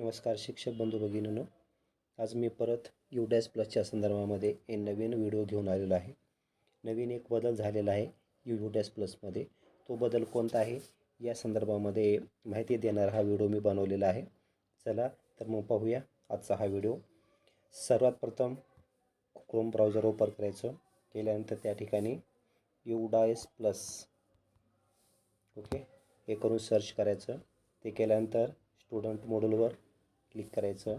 नमस्कार शिक्षक बंधू भगिनींनो. आज मी परत यू डॅश प्लसच्या संदर्भामध्ये एक नवीन व्हिडिओ घेऊन आलेलो आहे. नवीन एक बदल झालेला आहे यू यू डॅश प्लसमध्ये तो बदल कोणता आहे? या संदर्भामध्ये माहिती देणारा हा व्हिडिओ मी बनवलेला आहे. चला तर मग पाहूया आजचा हा व्हिडिओ सर्वात प्रथम क्रोम ब्राउझर ओपन करायचं. केल्यानंतर त्या ठिकाणी यू डायस प्लस ओके हे करून सर्च करायचं. ते केल्यानंतर स्टुडंट मॉड्यूलवर क्लिक करायचं.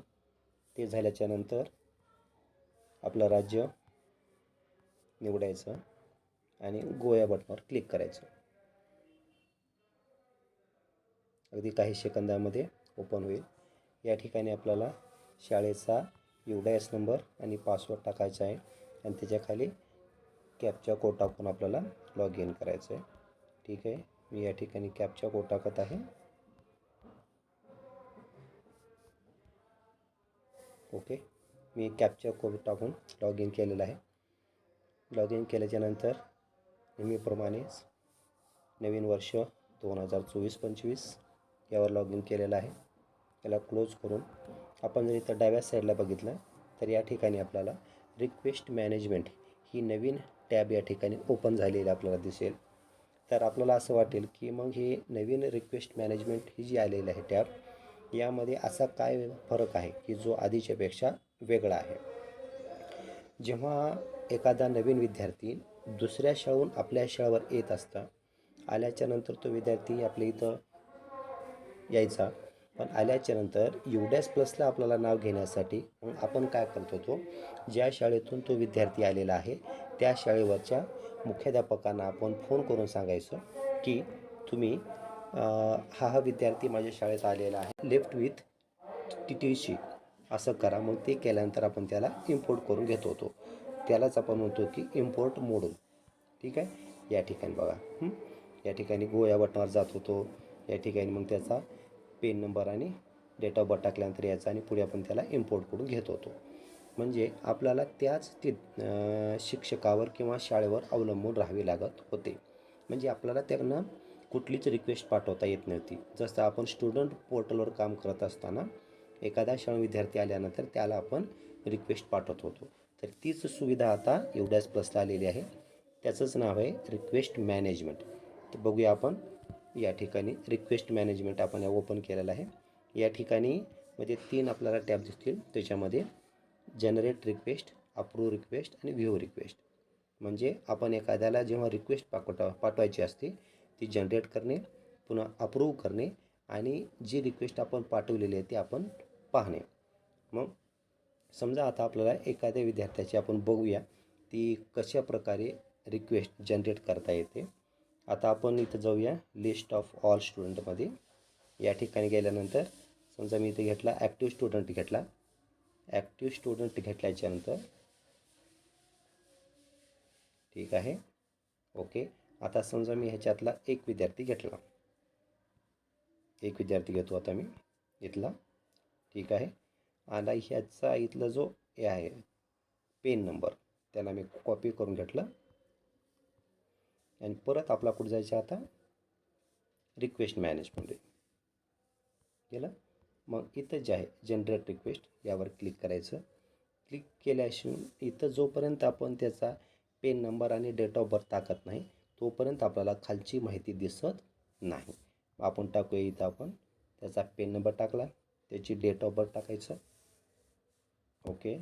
ते झाल्याच्यानंतर आपलं राज्य निवडायचं आणि गोया बटनावर क्लिक करायचं. अगदी काही सेकंदामध्ये ओपन होईल. या ठिकाणी आपल्याला शाळेचा एस नंबर आणि पासवर्ड टाकायचा आहे आणि त्याच्याखाली कॅपचा कोड टाकून आपल्याला लॉग इन करायचं आहे. ठीक आहे? मी या ठिकाणी कॅपचा कोड टाकत आहे. ओके. मी कॅप्चर कोड टाकून लॉग इन केलेलं आहे. लॉग इन केल्याच्यानंतर नेहमीप्रमाणेच नवीन वर्ष दोन हजार चोवीस पंचवीस यावर लॉग इन केलेलं आहे. याला क्लोज करून आपण जर इथं डाव्या साईडला बघितलं तर या ठिकाणी आपल्याला रिक्वेस्ट मॅनेजमेंट ही नवीन टॅब या ठिकाणी ओपन झालेली आपल्याला दिसेल. तर आपल्याला असं वाटेल की मग हे नवीन रिक्वेस्ट मॅनेजमेंट ही जी आलेली आहे टॅब यामध्ये असा काय फरक आहे की जो आधीच्यापेक्षा वेगळा आहे? जेव्हा एखादा नवीन विद्यार्थी दुसऱ्या शाळेहून आपल्या शाळेवर येत असता आल्याच्यानंतर तो विद्यार्थी आपल्या इथं यायचा. पण आल्याच्यानंतर युडॅस प्लसला आपल्याला नाव घेण्यासाठी मग आपण काय करतो तो? ज्या शाळेतून तो विद्यार्थी आलेला आहे त्या शाळेवरच्या मुख्याध्यापकांना आपण फोन करून सांगायचं की तुम्ही हा हा विद्यार्थी माझ्या शाळेत आलेला आहे. Left with T T C असं करा. मग ते केल्यानंतर आपण त्याला इम्पोर्ट करून घेत होतो. त्यालाच आपण म्हणतो की इम्पोर्ट मोडून ठीक आहे? या ठिकाणी बघा. या ठिकाणी गो या बटनावर जात होतो. या ठिकाणी मग त्याचा पेन नंबर आणि डेट ऑफ बर्थ टाकल्यानंतर याचा आणि पुढे आपण त्याला इम्पोर्ट करून घेत होतो. म्हणजे आपल्याला त्याच ति शिक्षकावर किंवा शाळेवर अवलंबून राहावे लागत होते. म्हणजे आपल्याला त्यांना कुठलीच रिक्वेस्ट पाठवता येत नव्हती. जसं आपण स्टुडंट पोर्टलवर काम करत असताना एखादा शाळा विद्यार्थी आल्यानंतर त्याला आपण रिक्वेस्ट पाठवत होतो. तर तीच सुविधा आता एवढ्याच प्लसला आलेली आहे. त्याचंच नाव आहे रिक्वेस्ट मॅनेजमेंट तर बघूया आपण या ठिकाणी रिक्वेस्ट मॅनेजमेंट आपण या ओपन केलेलं आहे. या ठिकाणी म्हणजे तीन आपल्याला टॅब दिसतील. त्याच्यामध्ये जनरेट रिक्वेस्ट अप्रूव्ह रिक्वेस्ट आणि व्ह्यू रिक्वेस्ट म्हणजे आपण एखाद्याला जेव्हा रिक्वेस्ट पाठव पाठवायची असते ती जनरेट करणे पुन्हा अप्रूव्ह करणे आणि जी रिक्वेस्ट आपण पाठवलेली आहे ती आपण पाहणे. मग समजा आता आपल्याला एखाद्या विद्यार्थ्याची आपण बघूया ती कशा प्रकारे रिक्वेस्ट जनरेट करता येते. आता आपण इथं जाऊया लिस्ट ऑफ ऑल स्टुडंटमध्ये या ठिकाणी गेल्यानंतर समजा मी इथे घेतला ॲक्टिव्ह स्टुडंट घेतला. ॲक्टिव्ह स्टुडंट घेतल्याच्यानंतर ठीक आहे ओके. आता समजा मी ह्याच्यातला एक विद्यार्थी घेतला. एक विद्यार्थी घेतो आता मी इथला. ठीक आहे. आणि ह्याचा इथला जो हे आहे पेन नंबर त्याला मी कॉपी करून घेतलं. आणि परत आपला कुठं जायचं आता? रिक्वेस्ट मॅनेजमेंट केलं मग इथं जे आहे जनरेट रिक्वेस्ट यावर क्लिक करायचं. क्लिक केल्याशिवाय इथं जोपर्यंत आपण त्याचा पेन नंबर आणि डेट ऑफ बर्थ टाकत नाही तोपर्यंत आपल्याला खालची माहिती दिसत नाही. आपण टाकूया इथं आपण. त्याचा पेन नंबर टाकला. त्याची डेट ऑफ बर्थ टाकायचं. ओके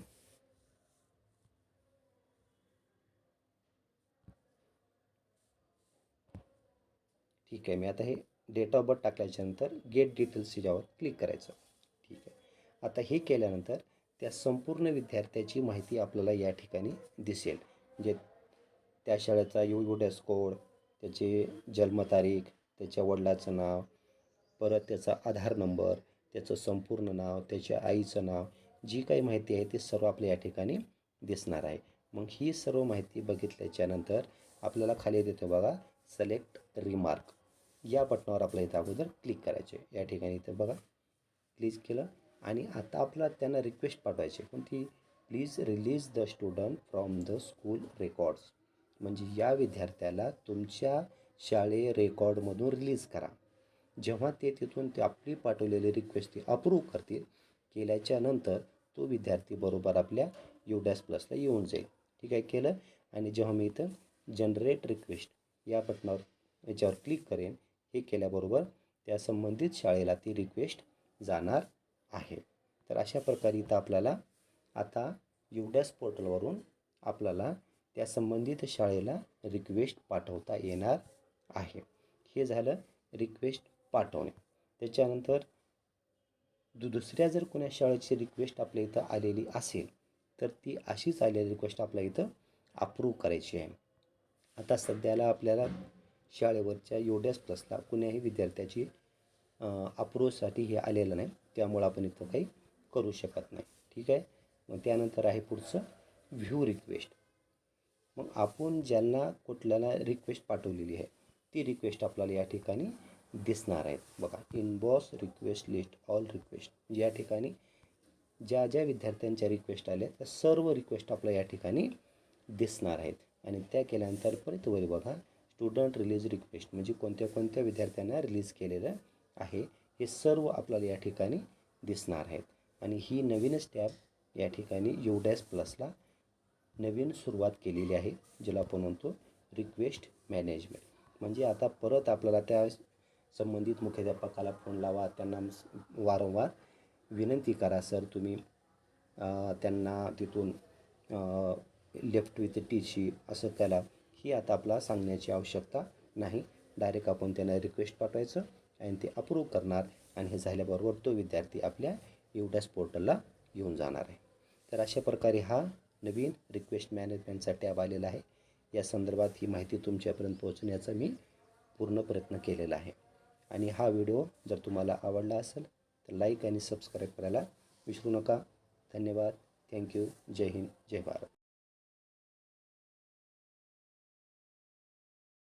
ठीक आहे. मी आता हे डेट ऑफ बर्थ टाकल्याच्यानंतर गेट डिटेल्स याच्यावर क्लिक करायचं. ठीक आहे. आता हे केल्यानंतर त्या संपूर्ण विद्यार्थ्याची माहिती आपल्याला या ठिकाणी दिसेल. म्हणजे त्या शाळेचा यू यू डॅस कोड त्याची जन्मतारीख त्याच्या वडिलाचं नाव परत त्याचा आधार नंबर त्याचं संपूर्ण नाव त्याच्या आईचं नाव जी काही माहिती आहे ती सर्व आपल्या या ठिकाणी दिसणार आहे. मग ही सर्व माहिती बघितल्याच्यानंतर आपल्याला खाली देतो बघा सिलेक्ट रिमार्क या बटनावर आपल्या इथं अगोदर क्लिक करायचे. या ठिकाणी इथं बघा क्लिक केलं. आणि आता आपल्याला त्यांना रिक्वेस्ट पाठवायची कोणती? Please release the student from the school records म्हणजे या विद्यार्थ्याला तुमच्या शाळे रेकॉर्डमधून रिलीज करा. जेव्हा ते तिथून ते आपली पाठवलेली रिक्वेस्ट ते अप्रूव्ह करतील केल्याच्यानंतर तो विद्यार्थी बरोबर आपल्या यू प्लसला येऊन जाईल. ठीक आहे केलं? आणि जेव्हा मी इथं जनरेट रिक्वेस्ट या बटनावर याच्यावर क्लिक करेन हे केल्याबरोबर त्या संबंधित शाळेला ती रिक्वेस्ट जाणार आहे. तर अशा प्रकारे इथं आपल्याला आता युडॅस पोर्टलवरून आपल्याला त्या संबंधित शाळेला रिक्वेस्ट पाठवता येणार आहे. हे झालं रिक्वेस्ट पाठवणे. त्याच्यानंतर दु दुसऱ्या जर कोण्या शाळेची रिक्वेस्ट आपल्या इथं आलेली असेल तर ती अशीच आलेली रिक्वेस्ट आपल्या इथं अप्रूव्ह करायची आहे. आता सध्याला आपल्याला शाळेवरच्या योडॅस प्लसला कुण्याही विद्यार्थ्याची अप्रूव्हसाठी हे आलेलं नाही. त्यामुळं आपण इथं काही करू शकत नाही. ठीक आहे? मग त्यानंतर आहे पुढचं व्ह्यू रिक्वेस्ट मग आपण ज्यांना कुठल्याला रिक्वेस्ट पाठवलेली आहे ती रिक्वेस्ट आपल्याला या ठिकाणी दिसणार आहेत. बघा inbox request list all request या ठिकाणी ज्या ज्या विद्यार्थ्यांच्या रिक्वेस्ट आल्या त्या सर्व रिक्वेस्ट आपल्या या ठिकाणी दिसणार आहेत. आणि त्या केल्यानंतर परत वर बघा स्टुडंट रिलीज रिक्वेस्ट म्हणजे कोणत्या कोणत्या विद्यार्थ्यांना रिलीज केलेलं आहे हे सर्व आपल्याला या ठिकाणी दिसणार आहेत. आणि ही नवीनच टॅब या ठिकाणी युडॅस प्लसला नवीन सुरुवात केलेली आहे ज्याला आपण म्हणतो रिक्वेस्ट मॅनेजमेंट म्हणजे आता परत आपल्याला त्या संबंधित मुख्याध्यापकाला फोन लावा त्यांना वारंवार विनंती करा सर तुम्ही त्यांना तिथून लेफ्ट विथ टीची असं त्याला ही आता आपला सांगण्याची आवश्यकता नाही. डायरेक्ट आपण त्यांना रिक्वेस्ट पाठवायचं आणि ते अप्रूव्ह करणार आणि हे झाल्याबरोबर तो विद्यार्थी आपल्या एवढ्याच पोर्टलला येऊन जाणार आहे. तर अशा प्रकारे हा नवीन रिक्वेस्ट मॅनेजमेंटसाठी टॅब आलेला आहे. या संदर्भात ही माहिती तुमच्यापर्यंत पोहोचण्याचा मी पूर्ण प्रयत्न केलेला आहे. आणि हा व्हिडिओ जर तुम्हाला आवडला असेल तर लाईक आणि सबस्क्राईब करायला विसरू नका. धन्यवाद. थँक्यू जय हिंद. जय भारत.